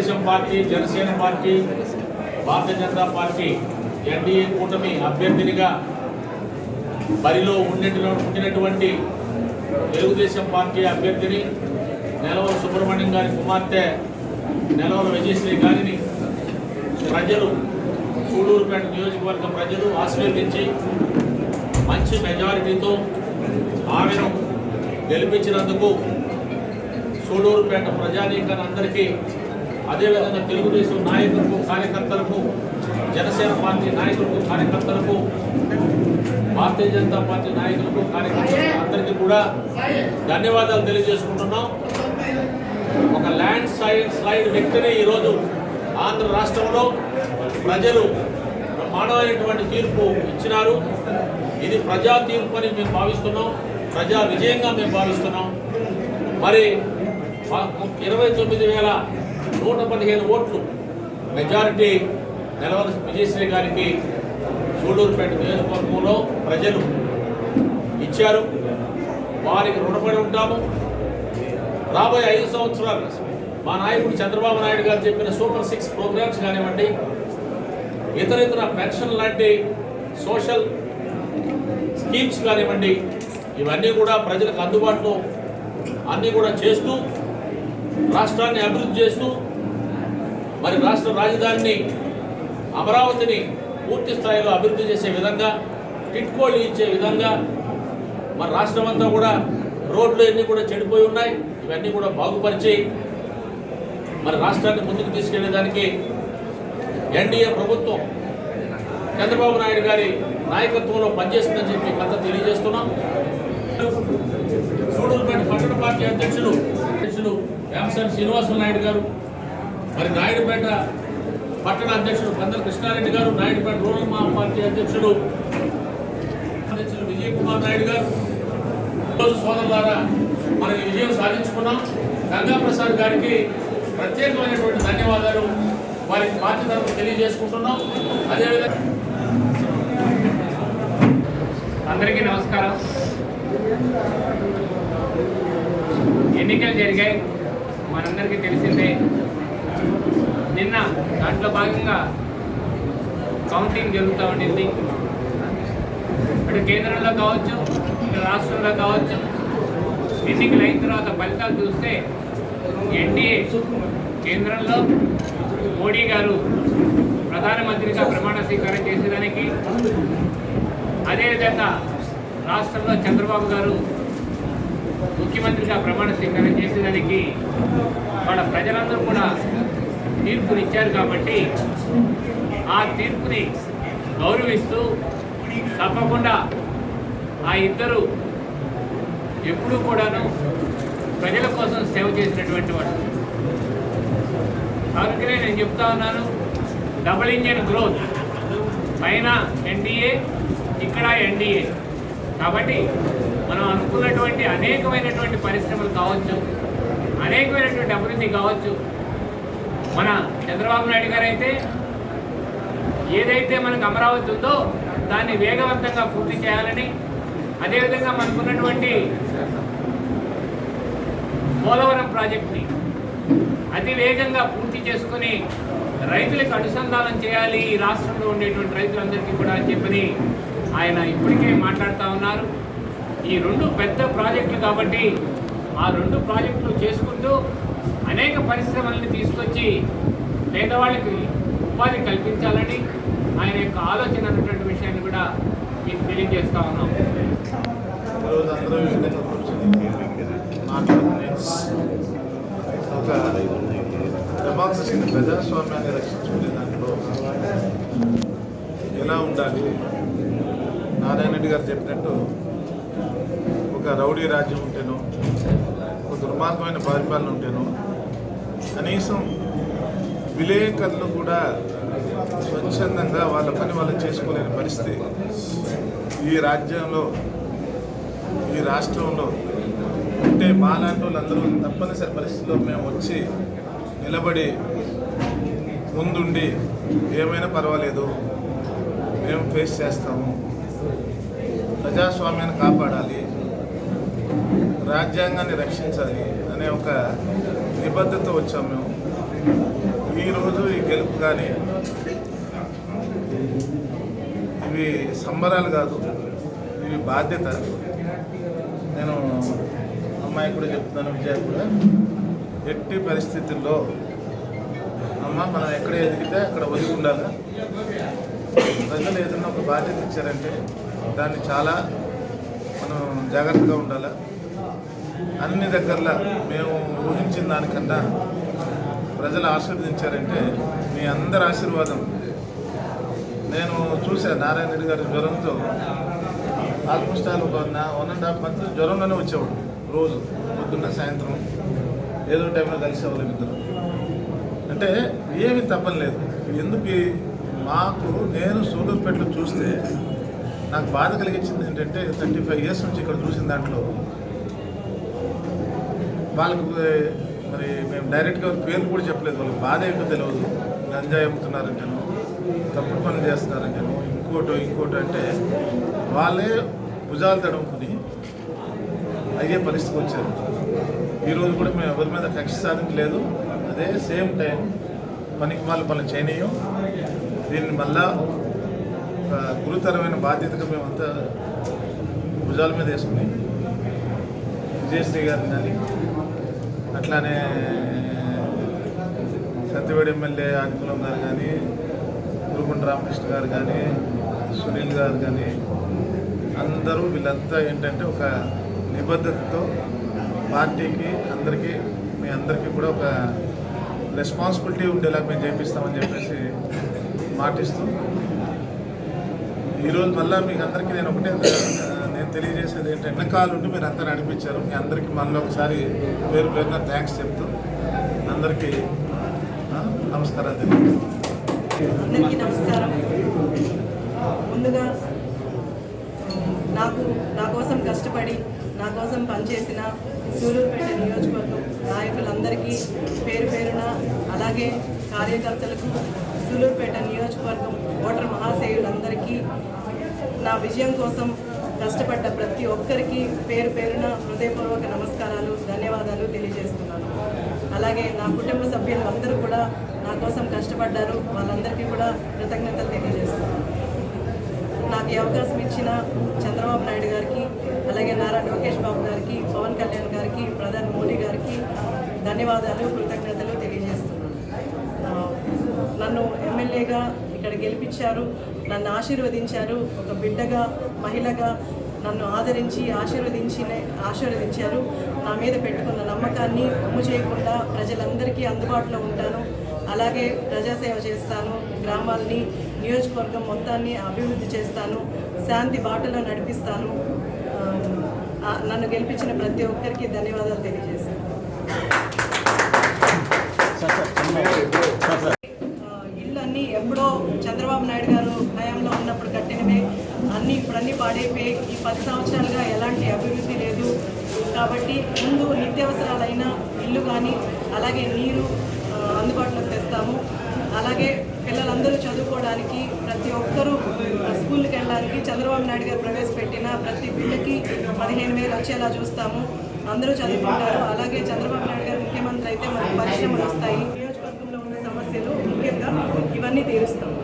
Telugu Desam party Janasena party Bharatiya Janata party NDA కూటమి అభ్యర్థినిగా బరిలో ఉండిన ఉండినటువంటి తెలుగుదేశం పార్టీ అభ్యర్థిని నెలవల సుబ్రహ్మణ్యం గారి కుమార్తె నెలవల విజయశ్రీ గారిని ప్రజలు సూడూరుపేట నియోజకవర్గ ప్రజలు ఆశీర్వదించి మంచి మెజారిటీతో ఆమెను గెలిపించినందుకు సూడూరుపేట ప్రజానీకాన్ని అందరికీ అదేవిధంగా తెలుగుదేశం నాయకులకు కార్యకర్తలకు జనసేన పార్టీ నాయకులకు కార్యకర్తలకు భారతీయ జనతా పార్టీ నాయకులకు కార్యకర్తలకు అందరికీ కూడా ధన్యవాదాలు తెలియజేసుకుంటున్నాం. ఒక ల్యాండ్ సైడ్ స్లైడ్ వ్యక్తిని ఈరోజు ఆంధ్ర రాష్ట్రంలో ప్రజలు బ్రహ్మాండమైనటువంటి తీర్పు ఇచ్చినారు. ఇది ప్రజా తీర్పు అని మేము భావిస్తున్నాం. ప్రజా విజయంగా మేము భావిస్తున్నాం. మరి ఇరవై తొమ్మిది వేల నూట పదిహేను ఓట్లు మెజారిటీ నెలవల విజయశ్రీ గారికి సూళ్ళూరుపేట నియోజకవర్గంలో ప్రజలు ఇచ్చారు. వారికి రుణపడి ఉంటాము. రాబోయే ఐదు సంవత్సరాలు మా నాయకుడు చంద్రబాబు నాయుడు గారు చెప్పిన సూపర్ సిక్స్ ప్రోగ్రామ్స్ కానివ్వండి ఇతర ఇతర పెన్షన్ లాంటి సోషల్ స్కీమ్స్ కానివ్వండి ఇవన్నీ కూడా ప్రజలకు అందుబాటులో అన్నీ కూడా చేస్తూ రాష్ట్రాన్ని అభివృద్ధి చేస్తూ మరి రాష్ట్ర రాజధానిని అమరావతిని పూర్తి స్థాయిలో అభివృద్ధి చేసే విధంగా టిట్కోళ్ళు ఇచ్చే విధంగా మరి రాష్ట్రం అంతా కూడా రోడ్లు అన్నీ కూడా చెడిపోయి ఉన్నాయి. ఇవన్నీ కూడా బాగుపరిచి మరి రాష్ట్రాన్ని ముందుకు తీసుకెళ్ళేదానికి ఎన్డీఏ ప్రభుత్వం చంద్రబాబు నాయుడు గారి నాయకత్వంలో పనిచేస్తుందని చెప్పి కథ తెలియజేస్తున్నాం. సూడూరుపేట పట్టణ పార్టీ అధ్యక్షులు అధ్యక్షులు వేమసాని శ్రీనివాసులు నాయుడు గారు మరి నాయుడుపేట పట్టణ అధ్యక్షుడు పందల కృష్ణారెడ్డి గారు నాయుడుపేట రూరల్ మా పార్టీ అధ్యక్షుడు అధ్యక్షులు విజయ్ కుమార్ నాయుడు గారు. ఈరోజు సోదరులారా మనం విజయం సాధించుకున్నాం. గంగా ప్రసాద్ గారికి ప్రత్యేకమైనటువంటి ధన్యవాదాలు. వారికి బాధ్యతలను తెలియజేసుకుంటున్నాం. అదేవిధంగా అందరికీ నమస్కారం. ఎన్నికలు జరిగాయి. మనందరికీ తెలిసిందే నిన్న దాంట్లో భాగంగా కౌంటింగ్ జరుగుతూ ఉండింది. ఇటు కేంద్రంలో కావచ్చు రాష్ట్రంలో కావచ్చు. ఎన్నికలు అయిన తర్వాత ఫలితాలు చూస్తే ఎన్డీఏ కేంద్రంలో మోడీ గారు ప్రధానమంత్రిగా ప్రమాణ స్వీకారం చేసేదానికి అదేవిధంగా రాష్ట్రంలో చంద్రబాబు గారు ముఖ్యమంత్రిగా ప్రమాణ స్వీకారం చేసేదానికి వాళ్ళ ప్రజలందరూ కూడా తీర్పునిచ్చారు కాబట్టి ఆ తీర్పుని గౌరవిస్తూ తప్పకుండా ఆ ఇద్దరు ఎప్పుడూ కూడాను ప్రజల కోసం సేవ చేసినటువంటి వాళ్ళు. అందుకనే నేను చెప్తా ఉన్నాను డబుల్ ఇంజన్ గ్రోత్. పైన ఎన్డీఏ ఇక్కడ ఎన్డీఏ కాబట్టి మనం అనుకున్నటువంటి అనేకమైనటువంటి పరిశ్రమలు కావచ్చు అనేకమైనటువంటి అభివృద్ధి కావచ్చు. మన చంద్రబాబు నాయుడు గారు అయితే ఏదైతే మనకు అమరావతి ఉందో దాన్ని వేగవంతంగా పూర్తి చేయాలని అదేవిధంగా మనకున్నటువంటి పోలవరం ప్రాజెక్ట్ని అతి వేగంగా పూర్తి చేసుకుని రైతులకు అనుసంధానం చేయాలి. ఈ రాష్ట్రంలో ఉండేటువంటి రైతులందరికీ కూడా అని చెప్పని ఆయన ఇప్పటికే మాట్లాడుతూ ఉన్నారు. ఈ రెండు పెద్ద ప్రాజెక్టులు కాబట్టి ఆ రెండు ప్రాజెక్టులు చేసుకుంటూ అనేక పరిశ్రమల్ని తీసుకొచ్చి పేదవాళ్ళకి ఉపాధి కల్పించాలని ఆయన యొక్క ఆలోచన అన్నటువంటి విషయాన్ని కూడా మీకు తెలియజేస్తా ఉన్నాం. డెమోక్రసీని ప్రజాస్వామ్యాన్ని రక్షించుకునే దాంట్లో ఎలా ఉండాలి? నారాయణ రెడ్డి గారు చెప్పినట్టు ఒక రౌడీ రాజ్యం ఉంటేనో ఒక దుర్మార్గమైన పరిపాలన ఉంటేనో కనీసం విలేకరులు కూడా స్వచ్ఛందంగా వాళ్ళ పని వాళ్ళు చేసుకోలేని పరిస్థితి ఈ రాజ్యంలో ఈ రాష్ట్రంలో ఉంటే మాలాంటి వాళ్ళందరూ తప్పనిసరి పరిస్థితుల్లో మేము వచ్చి నిలబడి ముందుండి ఏమైనా పర్వాలేదు మేము ఫేస్ చేస్తాము. ప్రజాస్వామ్యాన్ని కాపాడాలి. రాజ్యాంగాన్ని రక్షించాలి అనే ఒక నిబద్ధత వచ్చాం మేము. ఈరోజు ఈ గెలుపు కానీ ఇవి సంబరాలు కాదు ఇవి బాధ్యత. నేను అమ్మాయి కూడా చెప్తున్నాను విజయ్ కూడా. ఎట్టి పరిస్థితుల్లో అమ్మ మనం ఎక్కడ ఎదిగితే అక్కడ ఒదిగి ఉండాలి. ప్రజలు ఏదైనా ఒక బాధ్యత ఇచ్చారంటే దాన్ని చాలా మనం జాగ్రత్తగా ఉండాలి. అన్ని దగ్గరలో మేము ఊహించిన దానికన్నా ప్రజలు ఆశీర్వదించారంటే మీ అందరి ఆశీర్వాదం. నేను చూసా నారాయణ రెడ్డి గారి జ్వరంతో ఆల్మోస్ట్ ఆల్ ఒక వన్ అండ్ హాఫ్ మంత్ జ్వరంలోనే వచ్చేవాడు రోజు పొద్దున్న సాయంత్రం. ఏదో టైంలో కలిసేవాళ్ళం ఇద్దరు. అంటే ఏమి తప్పలేదు ఎందుకు? మాకు నేను సూలూరుపేటలో చూస్తే నాకు బాధ కలిగించింది ఏంటంటే థర్టీ ఫైవ్ ఇయర్స్ నుంచి ఇక్కడ చూసిన దాంట్లో వాళ్ళకు మరి మేము డైరెక్ట్గా పేర్లు కూడా చెప్పలేదు. వాళ్ళకి బాధ ఏంటో తెలియదు గంజాయి అమ్ముతున్నారంటేను తప్పుడు పనులు చేస్తున్నారంటేను ఇంకోటో ఇంకోటో అంటే వాళ్ళే భుజాలు తడుముకుని అయ్యే పరిస్థితికి వచ్చారు. ఈరోజు కూడా మేము ఎవరి మీద కక్ష సాధించలేదు అదే సేమ్ టైం పనికి వాళ్ళు పనులు చేయనీయం. దీన్ని మళ్ళా ఒక గురుతరమైన బాధ్యతగా మేమంతా భుజాల మీద వేసుకుని విజయశ్రీ గారిని కానీ అట్లానే సత్యవేడి ఎమ్మెల్యే ఆదికులం గారు కానీ గురుకుంట రామకృష్ణ గారు కానీ సునీల్ గారు కానీ అందరూ వీళ్ళంతా ఏంటంటే ఒక నిబద్ధతతో పార్టీకి అందరికీ మీ అందరికీ కూడా ఒక రెస్పాన్సిబిలిటీ ఉండేలా మేము చేపిస్తామని చెప్పేసి మాటిస్తూ ఈరోజు మళ్ళీ మీకు అందరికీ నేను ఒకటే తెలియజేసేది ఏంటంటే వెనకాలండి మీరు అంతా నడిపించారు మీ అందరికీ మళ్ళీ ఒకసారి పేరు పేరున థ్యాంక్స్ చెప్తూ అందరికీ నమస్కారం అందరికీ నమస్కారం. ముందుగా నాకు నా కోసం కష్టపడి నా కోసం పనిచేసిన సూలూరుపేట నియోజకవర్గం నాయకులందరికీ పేరు పేరున అలాగే కార్యకర్తలకు సూలూరుపేట నియోజకవర్గం ఓటర్ మహాశయులందరికీ నా విజయం కోసం కష్టపడ్డ ప్రతి ఒక్కరికి పేరు పేరున హృదయపూర్వక నమస్కారాలు ధన్యవాదాలు తెలియజేస్తున్నాను. అలాగే నా కుటుంబ సభ్యులు అందరూ కూడా నా కోసం కష్టపడ్డారు. వాళ్ళందరికీ కూడా కృతజ్ఞతలు తెలియజేస్తున్నాను. నాకు ఈ అవకాశం ఇచ్చిన చంద్రబాబు నాయుడు గారికి అలాగే నారా లోకేష్ బాబు గారికి పవన్ కళ్యాణ్ గారికి ప్రధాని మోడీ గారికి ధన్యవాదాలు కృతజ్ఞతలు తెలియజేస్తున్నాను. నన్ను ఎమ్మెల్యేగా ఇక్కడ గెలిపించారు. నన్ను ఆశీర్వదించారు. ఒక బిడ్డగా మహిళగా నన్ను ఆదరించి ఆశీర్వదించి ఆశీర్వదించారు. నా మీద పెట్టుకున్న నమ్మకాన్ని అమ్ము చేయకుండా ప్రజలందరికీ అందుబాటులో ఉంటాను. అలాగే ప్రజాసేవ చేస్తాను. గ్రామాల్ని నియోజకవర్గం మొత్తాన్ని అభివృద్ధి చేస్తాను. శాంతి బాటలో నడిపిస్తాను. నన్ను గెలిపించిన ప్రతి ఒక్కరికి ధన్యవాదాలు తెలియజేస్తాను ఆ, ఇళ్ళు అన్నీ ఎప్పుడో చంద్రబాబు నాయుడు గారు హయాంలో ఉన్నప్పుడు కట్టినవే. అన్నీ ఇప్పుడన్నీ పాడైపోయి ఈ పది సంవత్సరాలుగా ఎలాంటి అభివృద్ధి లేదు. కాబట్టి ముందు నిత్యావసరాలైన ఇల్లు కానీ అలాగే నీరు అందుబాటులోకి తెస్తాము. అలాగే పిల్లలందరూ చదువుకోవడానికి ప్రతి ఒక్కరూ స్కూల్కి వెళ్ళడానికి చంద్రబాబు నాయుడు గారు ప్రవేశపెట్టిన ప్రతి బిడ్డకి పదిహేను వేలు వచ్చేలా చూస్తాము. అందరూ చదువుకుంటారు. అలాగే చంద్రబాబు నాయుడు గారు ముఖ్యమంత్రి అయితే మనకు పరిశ్రమలు వస్తాయి. నియోజకవర్గంలో ఉన్న సమస్యలు ముఖ్యంగా ఇవన్నీ తీరుస్తాం.